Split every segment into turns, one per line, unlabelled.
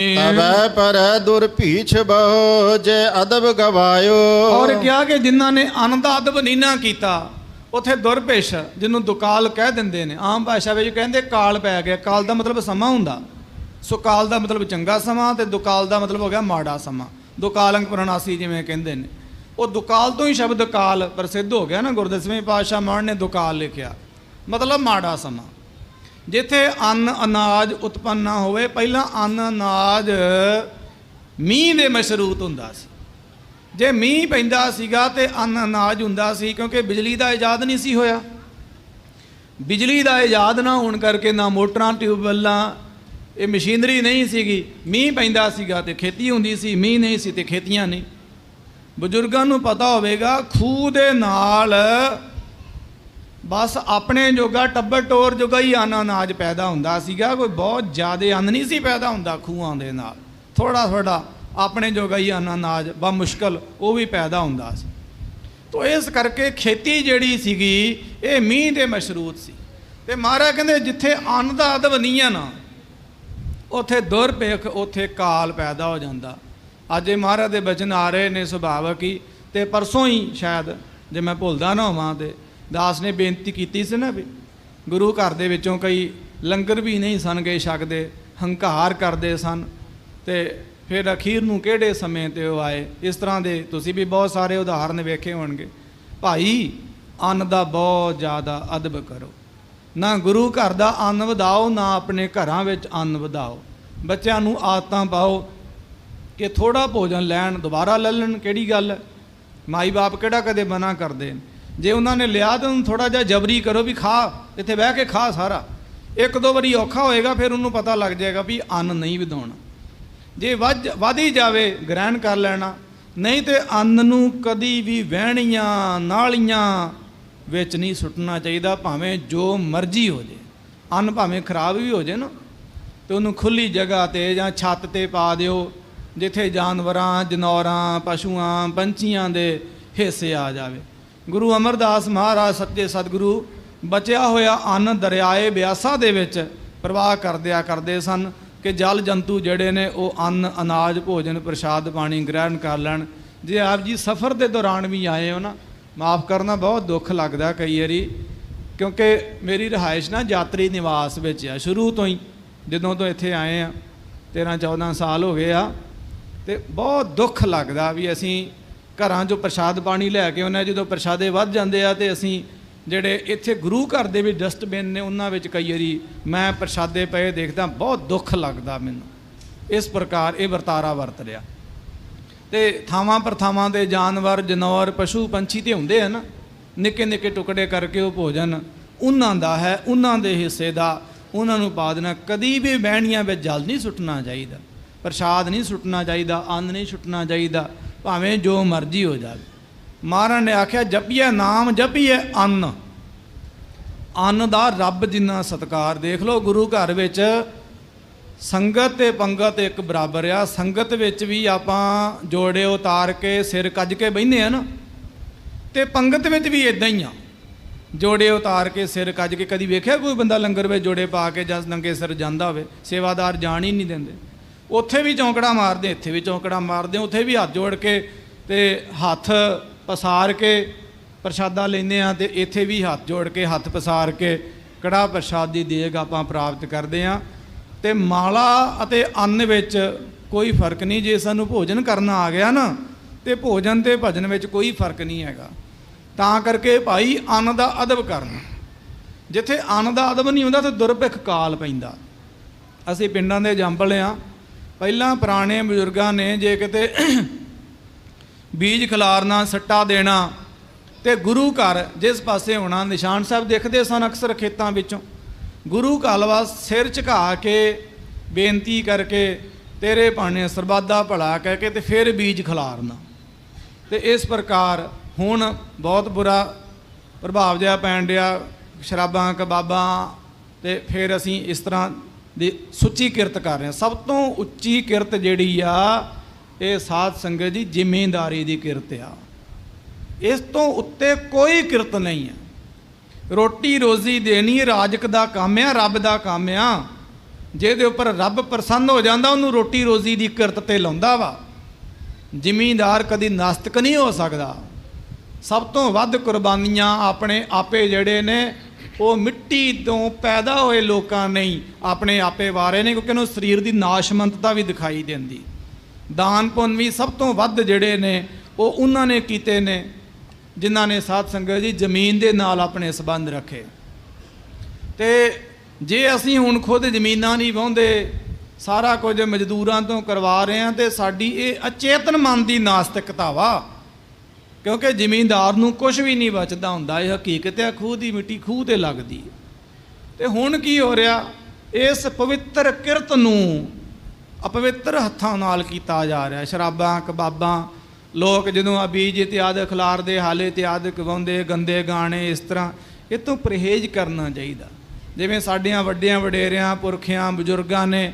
ਤਬੈ ਪਰ ਦੁਰਭੀਛ ਬਹੁ, ਜੇ ਅਦਬ ਗਵਾਇਓ।
ਔਰ ਕਿਹਾ ਕਿ ਜਿਨ੍ਹਾਂ ਨੇ ਅੰਨ ਦਾ ਅਦਬ ਨਹੀਂ ਨਾ ਕੀਤਾ, ਉਥੇ ਦੁਰਭੇਸ਼ ਜਿਹਨੂੰ ਦੁਕਾਲ ਕਹਿ ਦਿੰਦੇ ਨੇ। ਆਮ ਭਾਸ਼ਾ ਵਿੱਚ ਕਹਿੰਦੇ ਕਾਲ ਪੈ ਗਿਆ। ਕਾਲ ਦਾ ਮਤਲਬ ਸਮਾਂ ਹੁੰਦਾ। ਸੋ ਕਾਲ ਦਾ ਮਤਲਬ ਚੰਗਾ ਸਮਾਂ ਤੇ ਦੁਕਾਲ ਦਾ ਮਤਲਬ ਹੋ ਗਿਆ ਮਾੜਾ ਸਮਾਂ। ਦੁਕਾਲੰਗ ਪ੍ਰਣਾਸੀ ਜਿਵੇਂ ਕਹਿੰਦੇ ਨੇ। ਉਹ ਦੁਕਾਲ ਤੋਂ ਹੀ ਸ਼ਬਦ ਕਾਲ ਪ੍ਰਸਿੱਧ ਹੋ ਗਿਆ ਨਾ। ਗੁਰਦਸਵੇਂ ਪਾਤਸ਼ਾਹ ਮਾਨ ਨੇ ਦੁਕਾਲ ਲਿਖਿਆ। ਮਤਲਬ ਮਾੜਾ ਸਮਾਂ। ਜਿੱਥੇ ਅੰਨ ਅਨਾਜ ਉਤਪੰਨ ਨਾ ਹੋਵੇ, ਪਹਿਲਾਂ ਅੰਨ ਅਨਾਜ ਮੀਂਹ ਦੇ ਮਸ਼ਰੂਤ ਹੁੰਦਾ ਸੀ। ਜੇ ਮੀਂਹ ਪੈਂਦਾ ਸੀਗਾ ਤੇ ਅੰਨ ਅਨਾਜ ਹੁੰਦਾ ਸੀ, ਕਿਉਂਕਿ ਬਿਜਲੀ ਦਾ ਇਜਾਦ ਨਹੀਂ ਸੀ ਹੋਇਆ। ਬਿਜਲੀ ਦਾ ਇਜਾਦ ਨਾ ਹੋਣ ਕਰਕੇ ਨਾ ਮੋਟਰਾਂ, ਟਿਊਬਵੈੱਲਾਂ, ਇਹ ਮਸ਼ੀਨਰੀ ਨਹੀਂ ਸੀਗੀ। ਮੀਂਹ ਪੈਂਦਾ ਸੀਗਾ ਤੇ ਖੇਤੀ ਹੁੰਦੀ ਸੀ, ਮੀਂਹ ਨਹੀਂ ਸੀ ਤੇ ਖੇਤੀਆਂ ਨਹੀਂ। ਬਜ਼ੁਰਗਾਂ ਨੂੰ ਪਤਾ ਹੋਵੇਗਾ, ਖੂਹ ਦੇ ਨਾਲ ਬਸ ਆਪਣੇ ਜੋਗਾ ਟੱਬਰ ਟੋਰ ਜੋਗਾ ਹੀ ਅੰਨ ਅਨਾਜ ਪੈਦਾ ਹੁੰਦਾ ਸੀਗਾ, ਕੋਈ ਬਹੁਤ ਜ਼ਿਆਦਾ ਅੰਨ ਨਹੀਂ ਸੀ ਪੈਦਾ ਹੁੰਦਾ ਖੂਹਾਂ ਦੇ ਨਾਲ। ਥੋੜਾ ਥੋੜਾ ਆਪਣੇ ਜੋਗਾ ਹੀ ਅੰਨ ਅਨਾਜ ਬਾ ਮੁਸ਼ਕਲ ਉਹ ਵੀ ਪੈਦਾ ਹੁੰਦਾ ਸੀ। ਤੋ ਇਸ ਕਰਕੇ ਖੇਤੀ ਜਿਹੜੀ ਸੀਗੀ, ਇਹ ਮੀਂਹ ਦੇ ਮਸ਼ਰੂਤ ਸੀ। ਤੇ ਮਹਾਰਾਜ ਕਹਿੰਦੇ ਜਿੱਥੇ ਅੰਨ ਦਾ ਅਦਬ ਨਹੀਂ ਆ ਨਾ, ਉਥੇ ਦੁਰਭੇਖ, ਉਥੇ ਕਾਲ ਪੈਦਾ ਹੋ ਜਾਂਦਾ। ਅੱਜ ਇਹ ਮਹਾਰਾਜ ਦੇ ਬਚਨ ਆ ਰਹੇ ਨੇ ਸੁਭਾਵਕ ਹੀ, ਤੇ ਪਰਸੋਂ ਹੀ ਸ਼ਾਇਦ ਜੇ ਮੈਂ ਭੁੱਲਦਾ ਨਾ ਹੋਵਾਂ ਤੇ ਦਾਸ ਨੇ ਬੇਨਤੀ ਕੀਤੀ ਸੀ ਨਾ ਵੀ ਗੁਰੂ ਘਰ ਦੇ ਵਿੱਚੋਂ ਕਈ ਲੰਗਰ ਵੀ ਨਹੀਂ ਸਨ ਗਏ ਛਕਦੇ, ਹੰਕਾਰ ਕਰਦੇ ਸਨ ਤੇ ਫਿਰ ਅਖੀਰ ਨੂੰ ਕਿਹੜੇ ਸਮੇਂ ਤੇ ਉਹ ਆਏ? ਇਸ ਤਰ੍ਹਾਂ ਦੇ ਤੁਸੀਂ ਵੀ ਬਹੁਤ ਸਾਰੇ ਉਦਾਹਰਨ ਵੇਖੇ ਹੋਣਗੇ। ਭਾਈ, ਅੰਨ ਦਾ ਬਹੁਤ ਜ਼ਿਆਦਾ ਅਦਬ ਕਰੋ। ਨਾ ਗੁਰੂ ਘਰ ਦਾ ਅੰਨ ਵਧਾਓ, ਨਾ ਆਪਣੇ ਘਰਾਂ ਵਿੱਚ ਅੰਨ ਵਧਾਓ। ਬੱਚਿਆਂ ਨੂੰ ਆਦਤਾਂ ਪਾਓ ਕਿ ਥੋੜਾ ਭੋਜਨ ਲੈਣ, ਦੁਬਾਰਾ ਲੈ ਲੈਣ ਕਿਹੜੀ ਗੱਲ ਹੈ? ਮਾਈ ਬਾਪ ਕਿਹੜਾ ਕਦੇ ਮਨਾ ਕਰਦੇ ਨੇ? ਜੇ ਉਹਨਾਂ ਨੇ ਲਿਆ ਤਾਂ ਉਹਨੂੰ ਥੋੜਾ ਜਿਹਾ ਜਬਰੀ ਕਰੋ ਵੀ ਖਾ, ਇੱਥੇ ਬਹਿ ਕੇ ਖਾ ਸਾਰਾ। ਇੱਕ ਦੋ ਵਾਰੀ ਔਖਾ ਹੋਏਗਾ, ਫਿਰ ਉਹਨੂੰ ਪਤਾ ਲੱਗ ਜਾਏਗਾ ਵੀ ਅੰਨ ਨਹੀਂ ਵਧਾਉਣਾ। ਜੇ ਵੱਧ, ਵਧੀ ਜਾਵੇ, ਗ੍ਰਹਿਣ ਕਰ ਲੈਣਾ। ਨਹੀਂ ਤੇ ਅੰਨ ਨੂੰ ਕਦੀ ਵੀ ਵਹਿਣੀਆਂ, ਨਾਲੀਆਂ ਵਿੱਚ ਨਹੀਂ ਸੁੱਟਣਾ ਚਾਹੀਦਾ, ਭਾਵੇਂ ਜੋ ਮਰਜ਼ੀ ਹੋ ਜੇ। ਅੰਨ ਭਾਵੇਂ ਖਰਾਬ ਵੀ ਹੋ ਜੇ ਨਾ। ਤੇ ਉਹਨੂੰ ਖੁੱਲੀ ਜਗ੍ਹਾ ਤੇ ਜਾਂ ਛੱਤ ਤੇ ਪਾ ਦਿਓ, ਜਿੱਥੇ ਜਾਨਵਰਾਂ, ਜਨੌਰਾਂ, ਪਸ਼ੂਆਂ, ਪੰਛੀਆਂ ਦੇ ਹਿੱਸੇ ਆ ਜਾਵੇ। ਗੁਰੂ ਅਮਰਦਾਸ ਮਹਾਰਾਜ ਸੱਚੇ ਸਤਿਗੁਰੂ, ਬਚਿਆ ਹੋਇਆ ਅੰਨ ਦਰਿਆਏ ਬਿਆਸਾ ਦੇ ਵਿੱਚ ਪ੍ਰਵਾਹ ਕਰਦਿਆ ਕਰਦੇ ਸਨ ਕਿ ਜਲ ਜੰਤੂ ਜਿਹੜੇ ਨੇ ਉਹ ਅੰਨ, ਅਨਾਜ, ਭੋਜਨ, ਪ੍ਰਸ਼ਾਦ, ਪਾਣੀ ਗ੍ਰਹਿਣ ਕਰ ਲੈਣ। ਜੇ ਆਪ ਜੀ ਸਫ਼ਰ ਦੇ ਦੌਰਾਨ ਵੀ ਆਏ ਹੋ ਨਾ, ਮਾਫ ਕਰਨਾ ਬਹੁਤ ਦੁੱਖ ਲੱਗਦਾ ਕਈ ਵਾਰੀ, ਕਿਉਂਕਿ ਮੇਰੀ ਰਿਹਾਇਸ਼ ਨਾ ਯਾਤਰੀ ਨਿਵਾਸ ਵਿੱਚ ਆ, ਸ਼ੁਰੂ ਤੋਂ ਹੀ ਜਦੋਂ ਤੋਂ ਇੱਥੇ ਆਏ ਆ 13 14 ਸਾਲ ਹੋ ਗਏ ਆ, ਤੇ ਬਹੁਤ ਦੁੱਖ ਲੱਗਦਾ ਵੀ ਅਸੀਂ ਘਰਾਂ 'ਚੋਂ ਪ੍ਰਸ਼ਾਦ ਪਾਣੀ ਲੈ ਕੇ ਆਉਂਦੇ ਹਾਂ। ਜਦੋਂ ਪ੍ਰਸ਼ਾਦੇ ਵੱਧ ਜਾਂਦੇ ਆ ਤੇ ਅਸੀਂ ਜਿਹੜੇ ਇੱਥੇ ਗੁਰੂ ਘਰ ਦੇ ਵੀ ਡਸਟਬਿਨ ਨੇ, ਉਹਨਾਂ ਵਿੱਚ ਕਈ ਵਾਰੀ ਮੈਂ ਪ੍ਰਸ਼ਾਦੇ ਪਏ ਦੇਖਦਾ, ਬਹੁਤ ਦੁੱਖ ਲੱਗਦਾ ਮੈਨੂੰ। ਇਸ ਪ੍ਰਕਾਰ ਇਹ ਵਰਤਾਰਾ ਵਰਤ ਰਿਹਾ ਤੇ ਥਾਵਾਂ ਪ੍ਰਥਾਵਾਂ ਦੇ ਜਾਨਵਰ, ਜਨੌਰ, ਪਸ਼ੂ, ਪੰਛੀ ਤੇ ਹੁੰਦੇ ਹਨ। ਨਿੱਕੇ ਨਿੱਕੇ ਟੁਕੜੇ ਕਰਕੇ ਉਹ ਭੋਜਨ ਉਹਨਾਂ ਦਾ ਹੈ, ਉਹਨਾਂ ਦੇ ਹਿੱਸੇ ਦਾ। ਉਹਨਾਂ ਨੂੰ ਪਾ ਦੇਣਾ, ਕਦੀ ਵੀ ਬਹਿਣੀਆਂ ਵਿੱਚ ਜਲ ਨਹੀਂ ਸੁੱਟਣਾ ਚਾਹੀਦਾ। ਪ੍ਰਸ਼ਾਦ ਨਹੀਂ ਸੁੱਟਣਾ ਚਾਹੀਦਾ, ਅੰਨ ਨਹੀਂ ਸੁੱਟਣਾ ਚਾਹੀਦਾ। ਭਾਵੇਂ ਜੋ ਮਰਜ਼ੀ ਹੋ ਜਾਵੇ। ਮਹਾਰਾਜ ਨੇ ਆਖਿਆ ਜਪੀਏ ਨਾਮ ਜਪੀਏ ਅੰਨ। ਅੰਨ ਦਾ ਰੱਬ ਜਿੰਨਾ ਸਤਕਾਰ ਦੇਖ ਲਓ, ਗੁਰੂ ਘਰ ਵਿੱਚ ਸੰਗਤ ਤੇ ਪੰਗਤ ਇੱਕ ਬਰਾਬਰ ਆ। ਸੰਗਤ ਵਿੱਚ ਵੀ ਆਪਾਂ ਜੋੜੇ ਉਤਾਰ ਕੇ ਸਿਰ ਕੱਜ ਕੇ ਬਹਿੰਦੇ ਆ ਨਾ, ਤੇ ਪੰਗਤ ਵਿੱਚ ਵੀ ਇਦਾਂ ਹੀ ਆ। ਜੋੜੇ ਉਤਾਰ ਕੇ ਸਿਰ ਕੱਜ ਕੇ ਕਦੀ ਵੇਖਿਆ ਕੋਈ ਬੰਦਾ ਲੰਗਰ ਵਿੱਚ ਜੋੜੇ ਪਾ ਕੇ ਜਾਂ ਨੰਗੇ ਸਿਰ ਜਾਂਦਾ ਹੋਵੇ, ਸੇਵਾਦਾਰ ਜਾਣ ਹੀ ਨਹੀਂ ਦਿੰਦੇ। ਉੱਥੇ ਵੀ ਚੌਂਕੜਾ ਮਾਰਦੇ, ਇੱਥੇ ਵੀ ਚੌਂਕੜਾ ਮਾਰਦੇ, ਉੱਥੇ ਵੀ ਹੱਥ ਜੋੜ ਕੇ ਤੇ ਹੱਥ ਪਸਾਰ ਕੇ ਪ੍ਰਸ਼ਾਦਾ ਲੈਂਦੇ ਆ ਤੇ ਇੱਥੇ ਵੀ ਹੱਥ ਜੋੜ ਕੇ, ਹੱਥ ਪਸਾਰ ਕੇ ਕੜਾ ਪ੍ਰਸ਼ਾਦ ਦੀ ਦੇਗ ਆਪਾਂ ਪ੍ਰਾਪਤ ਕਰਦੇ ਆ ਤੇ ਮਾਲਾ ਅਤੇ ਅੰਨ ਵਿੱਚ ਕੋਈ ਫ਼ਰਕ ਨਹੀਂ, ਜੇ ਸਾਨੂੰ ਭੋਜਨ ਕਰਨਾ ਆ ਗਿਆ ਨਾ, ਤੇ ਭੋਜਨ ਤੇ ਭਜਨ ਵਿੱਚ ਕੋਈ ਫ਼ਰਕ ਨਹੀਂ ਹੈਗਾ। ਤਾਂ ਕਰਕੇ ਭਾਈ ਅੰਨ ਦਾ ਅਦਬ ਕਰਨਾ। ਜਿੱਥੇ ਅੰਨ ਦਾ ਅਦਬ ਨਹੀਂ ਹੁੰਦਾ, ਤੇ ਦੁਰਭਿਖ ਕਾਲ ਪੈਂਦਾ। ਅਸੀਂ ਪਿੰਡਾਂ ਦੇ ਜੰਬਲ ਆ ਪਹਿਲਾਂ ਪੁਰਾਣੇ ਬਜ਼ੁਰਗਾਂ ਨੇ ਜੇ ਕਿਤੇ ਬੀਜ ਖਲਾਰਨਾ, ਸੱਟਾ ਦੇਣਾ ਤੇ ਗੁਰੂ ਘਰ ਜਿਸ ਪਾਸੇ ਹੋਣਾ, ਨਿਸ਼ਾਨ ਸਾਹਿਬ ਦੇਖਦੇ ਸਨ ਅਕਸਰ ਖੇਤਾਂ ਵਿੱਚੋਂ। ਗੁਰੂ ਘਲਵਾ ਸਿਰ ਝੁਕਾ ਕੇ ਬੇਨਤੀ ਕਰਕੇ ਤੇਰੇ ਭਾਣੇ ਸਰਬਾਦਾ ਭਲਾ ਕਹਿ ਕੇ ਤੇ ਫਿਰ ਬੀਜ ਖਲਾਰਨਾ। ਤੇ ਇਸ ਪ੍ਰਕਾਰ ਹੁਣ ਬਹੁਤ ਬੁਰਾ ਪ੍ਰਭਾਵ ਜਿਹਾ ਪੈਣ ਡਿਆ, ਸ਼ਰਾਬਾਂ, ਕਬਾਬਾਂ ਤੇ ਫਿਰ ਅਸੀਂ ਇਸ ਤਰ੍ਹਾਂ ਦੀ ਸੁੱਚੀ ਕਿਰਤ ਕਰ ਰਹੇ ਹਾਂ। ਸਭ ਤੋਂ ਉੱਚੀ ਕਿਰਤ ਜਿਹੜੀ ਆ, ਇਹ ਸਾਧ ਸੰਗਤ ਜੀ ਜ਼ਿੰਮੇਵਾਰੀ ਦੀ ਕਿਰਤ ਆ। ਇਸ ਤੋਂ ਉੱਤੇ ਕੋਈ ਕਿਰਤ ਨਹੀਂ ਹੈ ਰੋਟੀ ਰੋਜ਼ੀ ਦੇਣੀ ਰਾਜਕ ਦਾ ਕੰਮ ਆ, ਰੱਬ ਦਾ ਕੰਮ ਆ। ਜਿਹਦੇ ਉੱਪਰ ਰੱਬ ਪ੍ਰਸੰਨ ਹੋ ਜਾਂਦਾ, ਉਹਨੂੰ ਰੋਟੀ ਰੋਜ਼ੀ ਦੀ ਕਿਰਤ ਤੇ ਲਾਉਂਦਾ ਵਾ। ਜ਼ਿਮੀਂਦਾਰ ਕਦੀ ਨਾਸਤਕ ਨਹੀਂ ਹੋ ਸਕਦਾ। ਸਭ ਤੋਂ ਵੱਧ ਕੁਰਬਾਨੀਆਂ ਆਪਣੇ ਆਪੇ ਜਿਹੜੇ ਨੇ ਉਹ ਮਿੱਟੀ ਤੋਂ ਪੈਦਾ ਹੋਏ ਲੋਕਾਂ ਨਹੀਂ, ਆਪਣੇ ਆਪੇ ਵਾਰੇ ਨੇ ਕਿਉਂਕਿ ਉਹਨੂੰ ਸਰੀਰ ਦੀ ਨਾਸ਼ਮੰਤਤਾ ਵੀ ਦਿਖਾਈ ਦਿੰਦੀ। ਦਾਨ ਪੁੰਨ ਵੀ ਸਭ ਤੋਂ ਵੱਧ ਜਿਹੜੇ ਨੇ, ਉਹ ਉਹਨਾਂ ਨੇ ਕੀਤੇ ਨੇ, ਜਿਨ੍ਹਾਂ ਨੇ ਸਾਧ ਸੰਗਤ ਜੀ ਜ਼ਮੀਨ ਦੇ ਨਾਲ ਆਪਣੇ ਸੰਬੰਧ ਰੱਖੇ। ਤੇ ਜੇ ਅਸੀਂ ਹੁਣ ਖੁਦ ਜ਼ਮੀਨਾਂ ਨਹੀਂ ਵਾਹੁੰਦੇ, ਸਾਰਾ ਕੁਝ ਮਜ਼ਦੂਰਾਂ ਤੋਂ ਕਰਵਾ ਰਹੇ ਹਾਂ ਤੇ ਸਾਡੀ ਇਹ ਅਚੇਤਨ ਮਨ ਦੀ ਨਾਸਤਿਕਤਾ ਵਾ। ਕਿਉਂਕਿ ਜ਼ਮੀਂਦਾਰ ਨੂੰ ਕੁਝ ਵੀ ਨਹੀਂ ਬਚਦਾ ਹੁੰਦਾ, ਇਹ ਹਕੀਕਤ ਹੈ, ਖੂਹ ਦੀ ਮਿੱਟੀ ਖੂਹ ਤੇ ਲੱਗਦੀ ਹੈ। ਤੇ ਹੁਣ ਕੀ ਹੋ ਰਿਹਾ? ਇਸ ਪਵਿੱਤਰ ਕਿਰਤ ਨੂੰ ਅਪਵਿੱਤਰ ਹੱਥਾਂ ਨਾਲ ਕੀਤਾ ਜਾ ਰਿਹਾ। ਸ਼ਰਾਬਾਂ, ਕਬਾਬਾਂ, ਲੋਕ ਜਦੋਂ ਆ ਬੀਜ ਇਤਿਆਦ ਖਿਲਾਰਦੇ ਹਾਲੇ ਇਤਿਆਦ ਕਵਾਉਂਦੇ ਗੰਦੇ ਗਾਣੇ, ਇਸ ਤਰ੍ਹਾਂ ਇਹ ਤੋਂ ਪਰਹੇਜ਼ ਕਰਨਾ ਚਾਹੀਦਾ। ਜਿਵੇਂ ਸਾਡੀਆਂ ਵੱਡਿਆਂ ਵਡੇਰਿਆਂ, ਪੁਰਖਿਆਂ, ਬਜ਼ੁਰਗਾਂ ਨੇ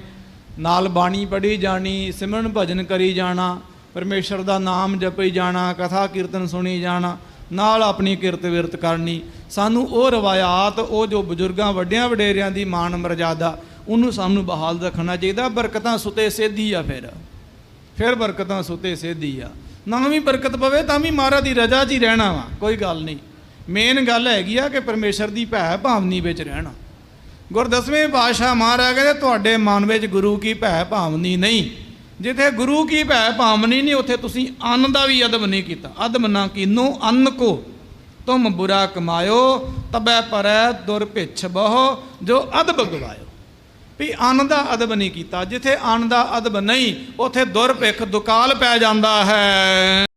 ਨਾਲ ਬਾਣੀ ਪੜ੍ਹੀ ਜਾਣੀ, ਸਿਮਰਨ ਭਜਨ ਕਰੀ ਜਾਣਾ ਪਰਮੇਸ਼ਰ ਦਾ ਨਾਮ ਜਪੀ ਜਾਣਾ, ਕਥਾ ਕੀਰਤਨ ਸੁਣੀ ਜਾਣਾ, ਨਾਲ ਆਪਣੀ ਕਿਰਤ ਵਿਰਤ ਕਰਨੀ। ਸਾਨੂੰ ਉਹ ਰਵਾਇਤ, ਉਹ ਜੋ ਬਜ਼ੁਰਗਾਂ ਵੱਡਿਆਂ ਵਡੇਰਿਆਂ ਦੀ ਮਾਣ ਮਰਜ਼ਾਦਾ, ਉਹਨੂੰ ਸਾਨੂੰ ਬਹਾਲ ਰੱਖਣਾ ਚਾਹੀਦਾ। ਬਰਕਤਾਂ ਸੁਤੇ ਸੇਧੀ ਆ ਫਿਰ। ਫਿਰ ਬਰਕਤਾਂ ਸੁਤੇ ਸੇਧੀ ਆ। ਨਾ ਵੀ ਬਰਕਤ ਪਵੇ, ਤਾਂ ਵੀ ਮਹਾਰਾਜ ਦੀ ਰਜ਼ਾ 'ਚ ਹੀ ਰਹਿਣਾ ਵਾ, ਕੋਈ ਗੱਲ ਨਹੀਂ। ਮੇਨ ਗੱਲ ਹੈਗੀ ਆ ਕਿ ਪਰਮੇਸ਼ਰ ਦੀ ਭੈ ਭਾਵਨੀ ਵਿੱਚ ਰਹਿਣਾ। ਗੁਰਦਸਵੇਂ ਪਾਤਸ਼ਾਹ ਮਹਾਰਾਜ ਕਹਿੰਦੇ, ਤੁਹਾਡੇ ਮਨ ਵਿੱਚ ਗੁਰੂ ਕੀ ਭੈ ਭਾਵਨੀ ਨਹੀਂ? ਜਿੱਥੇ ਗੁਰੂ ਕੀ ਭੈ ਭਾਵਨੀ ਨਹੀਂ, ਉੱਥੇ ਤੁਸੀਂ ਅੰਨ ਦਾ ਵੀ ਅਦਬ ਨਹੀਂ ਕੀਤਾ। ਅਦਬ ਨਾ ਕੀਨੋ, ਅੰਨ ਕੋ। ਤੁਮ ਬੁਰਾ ਕਮਾਇਓ, ਤਬੈ ਪਰੈ ਦੁਰਭਿਛ ਬਹੁ, ਜੋ ਅਦਬ ਗਵਾਇਓ। ਵੀ ਅੰਨ ਦਾ ਅਦਬ ਨਹੀਂ ਕੀਤਾ। ਜਿੱਥੇ ਅੰਨ ਦਾ ਅਦਬ ਨਹੀਂ, ਉੱਥੇ ਦੁਰਭਿਖ ਦੁਕਾਲ ਪੈ ਜਾਂਦਾ ਹੈ।